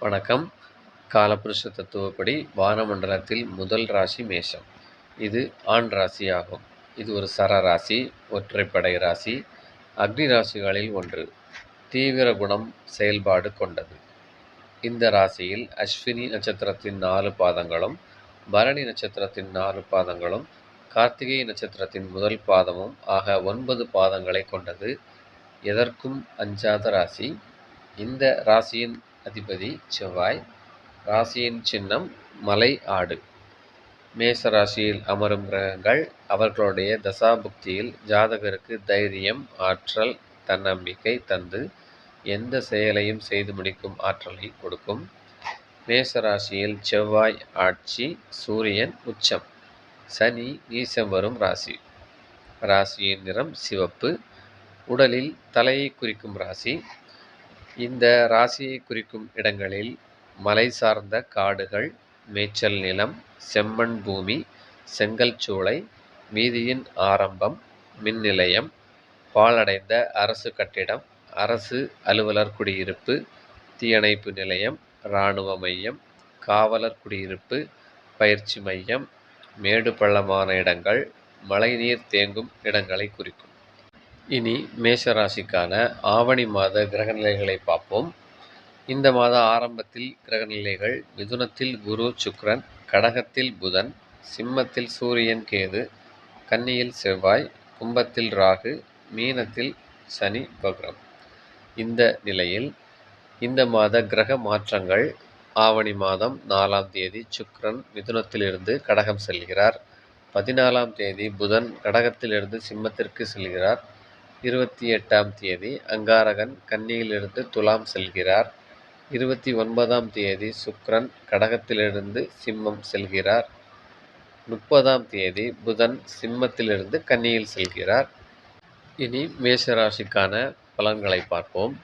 வணக்கம். காலபுருஷ தத்துவப்படி வானமண்டலத்தில் முதல் ராசி மேஷம். இது ஆண் ராசி ஆகும் இது ஒரு சர ராசி ஒற்றைப்படை ராசி அக்னி ராசிகளில் ஒன்று. தீவிர குணம் செயல்பாடு கொண்டது. இந்த ராசியில் அஸ்வினி நட்சத்திரத்தின் நாலு பாதங்களும் பரணி நட்சத்திரத்தின் நாலு பாதங்களும் கார்த்திகை நட்சத்திரத்தின் முதல் பாதமும் ஆக ஒன்பது பாதங்களை கொண்டது. எதற்கும் அஞ்சாத ராசி. இந்த ராசியின் அதிபதி செவ்வாய். ராசியின் சின்னம் மலை ஆடு. மேச ராசியில் அமரும் கிரகங்கள் அவர்களுடைய தசாபுக்தியில் ஜாதகருக்கு தைரியம் ஆற்றல் தன்னம்பிக்கை தந்து எந்த செயலையும் செய்து முடிக்கும் ஆற்றலை கொடுக்கும். மேச ராசியில் செவ்வாய் ஆட்சி சூரியன் உச்சம். சனி நீசம் வரும் ராசி. ராசியின் நிறம் சிவப்பு. உடலில் தலையை குறிக்கும் ராசி. இந்த ராசியை குறிக்கும் இடங்களில் மலை சார்ந்த காடுகள் மேய்ச்சல் நிலம் செம்மண் பூமி செங்கல் சூளை வீதியின் ஆரம்பம் மின் நிலையம் பாழடைந்த அரசு கட்டிடம் அரசு அலுவலர் குடியிருப்பு தீயணைப்பு நிலையம் இராணுவ மையம் காவலர் குடியிருப்பு பயிற்சி மையம் மேடு பள்ளமான இடங்கள் மழைநீர் தேங்கும் இடங்களை குறிக்கும். இனி மேஷராசிக்கான ஆவணி மாத கிரகநிலைகளை பார்ப்போம். இந்த மாத ஆரம்பத்தில் கிரகநிலைகள் மிதுனத்தில் குரு சுக்ரன் கடகத்தில் புதன் சிம்மத்தில் சூரியன் கேது கன்னியில் செவ்வாய் கும்பத்தில் ராகு மீனத்தில் சனி பக்ரம் இந்த நிலையில் இந்த மாத கிரக மாற்றங்கள் ஆவணி மாதம் நாலாம் தேதி சுக்ரன் மிதுனத்திலிருந்து கடகம் செல்கிறார். பதினாலாம் தேதி புதன் கடகத்திலிருந்து சிம்மத்திற்கு செல்கிறார். இருபத்தி எட்டாம் தேதி அங்காரகன் கன்னியிலிருந்து துலாம் செல்கிறார். இருபத்தி ஒன்பதாம் தேதி சுக்ரன் கடகத்திலிருந்து சிம்மம் செல்கிறார். முப்பதாம் தேதி புதன் சிம்மத்திலிருந்து கன்னியில் செல்கிறார். இனி மேஷராசிக்கான பலன்களை பார்ப்போம்.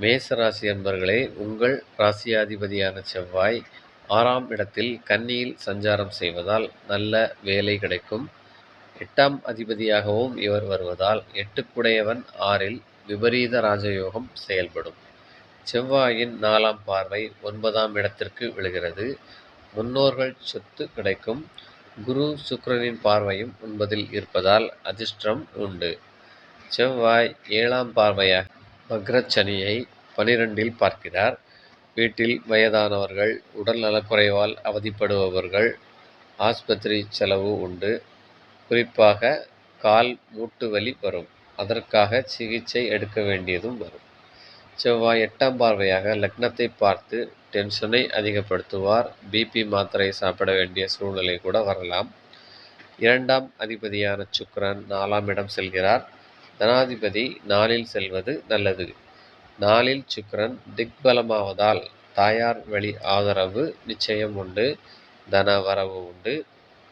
மேசராசி என்பர்களே உங்கள் ராசியாதிபதியான செவ்வாய் ஆறாம் இடத்தில் கன்னியில் சஞ்சாரம் செய்வதால் நல்ல வேலை கிடைக்கும். எட்டாம் அதிபதியாகவும் இவர் வருவதால் எட்டுக்குடையவன் ஆறில் விபரீத ராஜயோகம் செயல்படும். செவ்வாயின் நாலாம் பார்வை ஒன்பதாம் இடத்திற்கு விழுகிறது. முன்னோர்கள் சொத்து கிடைக்கும். குரு சுக்கரனின் பார்வையும் ஒன்பதில் இருப்பதால் அதிர்ஷ்டம் உண்டு. செவ்வாய் ஏழாம் பார்வையாக வக்ரச்சனியை பனிரெண்டில் பார்க்கிறார். வீட்டில் வயதானவர்கள் உடல் நலக்குறைவால் அவதிப்படுபவர்கள் ஆஸ்பத்திரி செலவு உண்டு. குறிப்பாக கால் மூட்டு வலி வரும். அதற்காக சிகிச்சை எடுக்க வேண்டியதும் வரும். செவ்வாய் எட்டாம் பார்வையாக லக்னத்தை பார்த்து டென்ஷனை அதிகப்படுத்துவார். பிபி மாத்திரை சாப்பிட வேண்டிய சூழ்நிலை கூட வரலாம். இரண்டாம் அதிபதியான சுக்ரன் நாலாம் இடம் செல்கிறார். தனாதிபதி நாளில் செல்வது நல்லது. நாளில் சுக்ரன் திக்பலமாவதால் தாயார் வழி ஆதரவு நிச்சயம் உண்டு. தன வரவு உண்டு.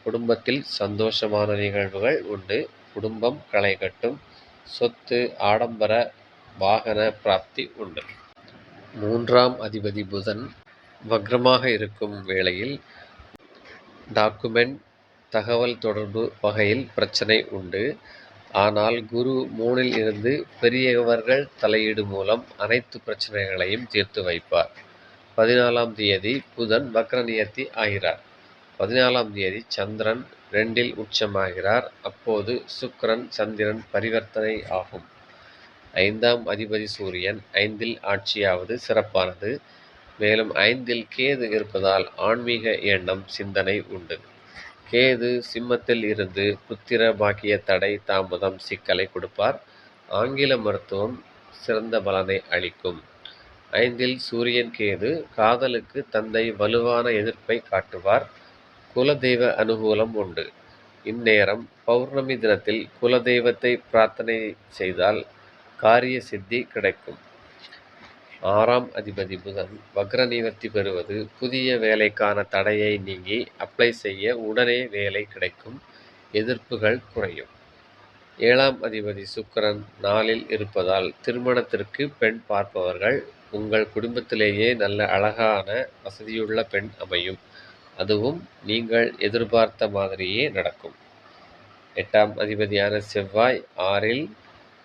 குடும்பத்தில் சந்தோஷமான நிகழ்வுகள் உண்டு. குடும்பம் களை கட்டும் சொத்து ஆடம்பர வாகன பிராப்தி உண்டு. மூன்றாம் அதிபதி புதன் வக்ரமாக இருக்கும் வேளையில் டாக்குமெண்ட் தகவல் தொடர்பு வகையில் பிரச்சனை உண்டு. ஆனால் குரு மூணில் இருந்து பெரியவர்கள் தலையீடு மூலம் அனைத்து பிரச்சனைகளையும் தீர்த்து வைப்பார். பதினாலாம் தேதி புதன் வக்ரநியத்தி ஆகிறார். பதினாலாம் தேதி சந்திரன் ரெண்டில் உச்சமாகிறார். அப்போது சுக்கரன் சந்திரன் பரிவர்த்தனை ஆகும். ஐந்தாம் அதிபதி சூரியன் ஐந்தில் ஆட்சியாவது சிறப்பானது. மேலும் ஐந்தில் கேது இருப்பதால் ஆன்மீக எண்ணம் சிந்தனை உண்டு. கேது சிம்மத்தில் இருந்து புத்திர பாக்கிய தடை தாமதம் சிக்கலை கொடுப்பார். ஆங்கில மருத்துவம் சிறந்த பலனை அளிக்கும். ஐந்தில் சூரியன் கேது காதலுக்கு தந்தை வலுவான எதிர்ப்பை காட்டுவார். குலதெய்வ அனுகூலம் உண்டு. இந்நேரம் பௌர்ணமி தினத்தில் குலதெய்வத்தை பிரார்த்தனை செய்தால் காரிய சித்தி கிடைக்கும். ஆறாம் அதிபதி புதன் வக்ர நிவர்த்தி பெறுவது புதிய வேலைக்கான தடையை நீங்கி அப்ளை செய்ய உடனே வேலை கிடைக்கும். எதிர்ப்புகள் குறையும். ஏழாம் அதிபதி சுக்கிரன் நாளில் இருப்பதால் திருமணத்திற்கு பெண் பார்ப்பவர்கள் உங்கள் குடும்பத்திலேயே நல்ல அழகான வசதியுள்ள பெண் அமையும். அதுவும் நீங்கள் எதிர்பார்த்த மாதிரியே நடக்கும். எட்டாம் அதிபதியான செவ்வாய் ஆறில்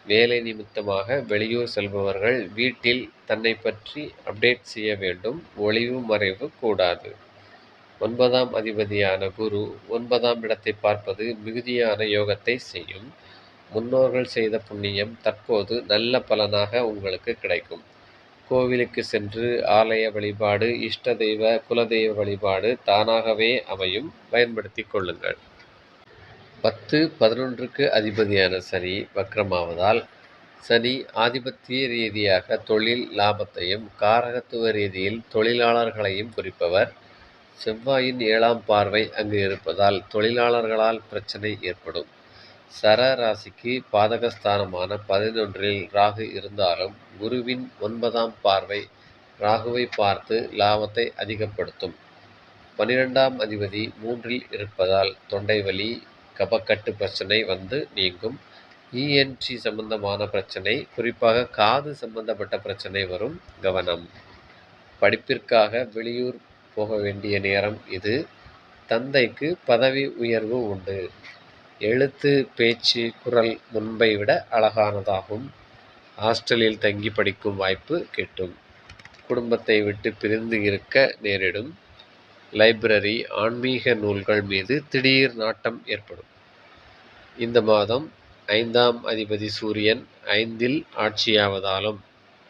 வேலை நிமித்தமாக வெளியூர் செல்பவர்கள் வீட்டில் தன்னை பற்றி அப்டேட் செய்ய வேண்டும். ஒளிவு மறைவு கூடாது. ஒன்பதாம் அதிபதியான குரு ஒன்பதாம் இடத்தை பார்ப்பது மிகுதியான யோகத்தை செய்யும். முன்னோர்கள் செய்த புண்ணியம் தற்போது நல்ல பலனாக உங்களுக்கு கிடைக்கும். கோவிலுக்கு சென்று ஆலய வழிபாடு இஷ்ட தெய்வ குலதெய்வ வழிபாடு தானாகவே அமையும். பயன்படுத்தி கொள்ளுங்கள். பத்து பதினொன்றுக்கு அதிபதியான சனி வக்ரமாவதால் சனி ஆதிபத்திய ரீதியாக தொழில் லாபத்தையும் காரகத்துவ ரீதியில் தொழிலாளர்களையும் குறிப்பவர். செவ்வாயின் ஏழாம் பார்வை அங்கு இருப்பதால் தொழிலாளர்களால் பிரச்சனை ஏற்படும். சர ராசிக்கு பாதகஸ்தானமான பதினொன்றில் ராகு இருந்தாலும் குருவின் ஒன்பதாம் பார்வை ராகுவை பார்த்து லாபத்தை அதிகப்படுத்தும். பனிரெண்டாம் அதிபதி மூன்றில் இருப்பதால் தொண்டை வலி கபக்கட்டு பிரச்சனை வந்து நீங்கும். இஎன்டி சம்பந்தமான பிரச்சனை குறிப்பாக காது சம்பந்தப்பட்ட பிரச்சனை வரும் கவனம். படிப்பிற்காக வெளியூர் போக வேண்டிய நேரம் இது. தந்தைக்கு பதவி உயர்வு உண்டு. எழுத்து பேச்சு குரல் முன்பை விட அழகானதாகும். ஹாஸ்டலில் தங்கி படிக்கும் வாய்ப்பு கிட்டும். குடும்பத்தை விட்டு பிரிந்து இருக்க நேரிடும். லைப்ரரி ஆன்மீக நூல்கள் மீது திடீர் நாட்டம் ஏற்படும். இந்த மாதம் ஐந்தாம் அதிபதி சூரியன் ஐந்தில் ஆட்சியாவதாலும்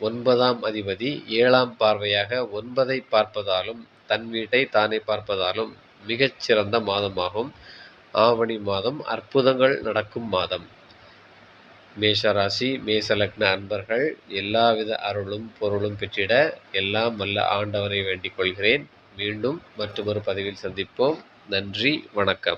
ஒன்பதாம் அதிபதி ஏழாம் பார்வையாக ஒன்பதை பார்ப்பதாலும் தன் வீட்டை தானே பார்ப்பதாலும் மிகச்சிறந்த மாதமாகும். ஆவணி மாதம் அற்புதங்கள் நடக்கும் மாதம். மேஷராசி மேசலக்ன அன்பர்கள் எல்லாவித அருளும் பொருளும் பெற்றிட எல்லாம் வல்ல ஆண்டவரை வேண்டிக் கொள்கிறேன். மீண்டும் மற்றொரு பதிவில் சந்திப்போம். நன்றி வணக்கம்.